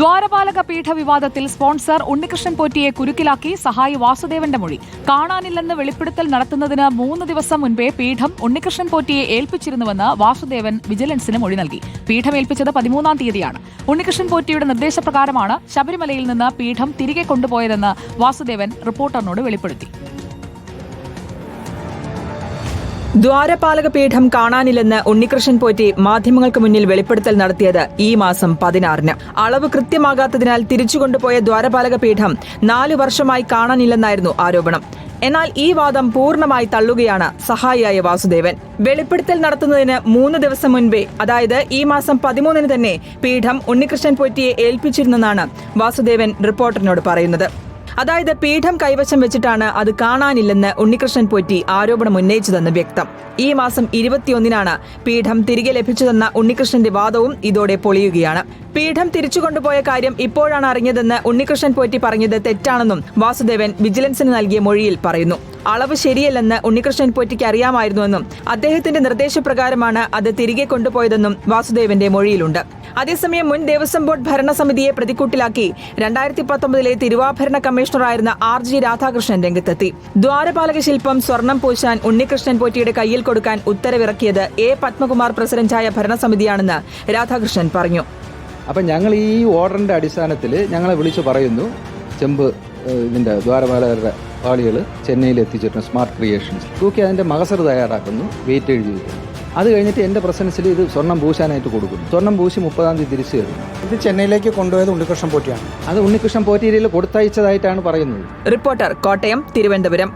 ദ്വാരപാലക പീഠ വിവാദത്തിൽ സ്പോൺസർ ഉണ്ണികൃഷ്ണൻ പോറ്റിയെ കുരുക്കിലാക്കി സഹായി വാസുദേവന്റെ മൊഴി. കാണാനില്ലെന്ന് വെളിപ്പെടുത്തൽ നടത്തുന്നതിന് മൂന്ന് ദിവസം മുൻപേ പീഠം ഉണ്ണികൃഷ്ണൻ പോറ്റിയെ ഏൽപ്പിച്ചിരുന്നുവെന്ന് വാസുദേവൻ വിജിലൻസിന് മൊഴി നൽകി. പീഠം ഏൽപ്പിച്ചത് പതിമൂന്നാം തീയതിയാണ്. ഉണ്ണികൃഷ്ണൻ പോറ്റിയുടെ നിർദ്ദേശപ്രകാരമാണ് ശബരിമലയിൽ നിന്ന് പീഠം തിരികെ കൊണ്ടുപോയതെന്ന് വാസുദേവൻ റിപ്പോർട്ടറിനോട് വെളിപ്പെടുത്തി. ദ്വാരപാലക പീഠം കാണാനില്ലെന്ന് ഉണ്ണികൃഷ്ണൻ പോറ്റി മാധ്യമങ്ങൾക്ക് മുന്നിൽ വെളിപ്പെടുത്തൽ നടത്തിയത് ഈ മാസം പതിനാറിന്. അളവ് കൃത്യമാകാത്തതിനാൽ തിരിച്ചുകൊണ്ടുപോയ ദ്വാരപാലക പീഠം നാലു വർഷമായി കാണാനില്ലെന്നായിരുന്നു ആരോപണം. എന്നാൽ ഈ വാദം പൂർണമായി തള്ളുകയാണ് സഹായിയായ വാസുദേവൻ. വെളിപ്പെടുത്തൽ നടത്തുന്നതിന് മൂന്ന് ദിവസം മുൻപേ അതായത് ഈ മാസം പതിമൂന്നിന് തന്നെ പീഠം ഉണ്ണികൃഷ്ണൻ പോറ്റിയെ ഏൽപ്പിച്ചിരുന്നെന്നാണ് വാസുദേവൻ റിപ്പോർട്ടറിനോട് പറയുന്നത്. അതായത് പീഠം കൈവശം വെച്ചിട്ടാണ് അത് കാണാനില്ലെന്ന് ഉണ്ണികൃഷ്ണൻ പോറ്റി ആരോപണം ഉന്നയിച്ചതെന്ന് വ്യക്തം. ഈ മാസം ഇരുപത്തിയൊന്നിനാണ് പീഠം തിരികെ ലഭിച്ചതെന്ന ഉണ്ണികൃഷ്ണന്റെ വാദവും ഇതോടെ പൊളിയുകയാണ്. പീഠം തിരിച്ചു കൊണ്ടുപോയ കാര്യം ഇപ്പോഴാണ് അറിഞ്ഞതെന്ന് ഉണ്ണികൃഷ്ണൻ പോറ്റി പറഞ്ഞത് തെറ്റാണെന്നും വാസുദേവൻ വിജിലൻസിന് നൽകിയ മൊഴിയിൽ പറയുന്നു. അളവ് ശരിയല്ലെന്ന് ഉണ്ണികൃഷ്ണൻ പോറ്റിക്ക് അറിയാമായിരുന്നുവെന്നും അദ്ദേഹത്തിന്റെ നിർദ്ദേശപ്രകാരമാണ് അത് തിരികെ കൊണ്ടുപോയതെന്നും വാസുദേവന്റെ മൊഴിയിലുണ്ട്. അതേസമയം മുൻ ദേവസ്വം ബോർഡ് ഭരണസമിതിയെ പ്രതിക്കൂട്ടിലാക്കി രണ്ടായിരത്തി പത്തൊമ്പതിലെ തിരുവാഭരണ കമ്മീഷണറായിരുന്ന ആർ ജി രാധാകൃഷ്ണൻ രംഗത്തെത്തി. ദ്വാരപാലക ശില്പം സ്വർണം പൂശാൻ ഉണ്ണികൃഷ്ണൻ പോറ്റിയുടെ കയ്യിൽ കൊടുക്കാൻ ഉത്തരവിറക്കിയത് എ പത്മകുമാർ പ്രസിഡന്റായ ഭരണസമിതിയാണെന്ന് രാധാകൃഷ്ണൻ പറഞ്ഞു. അപ്പം ഞങ്ങൾ ഈ ഓർഡറിന്റെ അടിസ്ഥാനത്തിൽ ഞങ്ങളെ വിളിച്ചു പറയുന്നു ചെമ്പ് ഇതിന്റെ ദ്വാരപാലകരുടെ പാളികൾ ചെന്നൈയിൽ എത്തിച്ചിട്ടുണ്ട് സ്മാർട്ട് ക്രിയേഷൻസ് തൂക്കി അതിന്റെ മകസർ തയ്യാറാക്കുന്നു വെയിറ്റ് എഴുതി അത് കഴിഞ്ഞിട്ട് എന്റെ പ്രസൻസിൽ ഇത് സ്വർണം പൂശാനായിട്ട് കൊടുക്കുന്നു. സ്വർണം പൂശി മുപ്പതാം തീയതി തിരിച്ചു തരുന്നു ഇത് ചെന്നൈയിലേക്ക് കൊണ്ടുപോയത് ഉണ്ണികൃഷ്ണൻ പോറ്റിയാണ്. അത് ഉണ്ണികൃഷ്ണൻ പോറ്റിയിൽ കൊടുത്തയച്ചതായിട്ടാണ് പറയുന്നത്. റിപ്പോർട്ടർ കോട്ടയം തിരുവനന്തപുരം.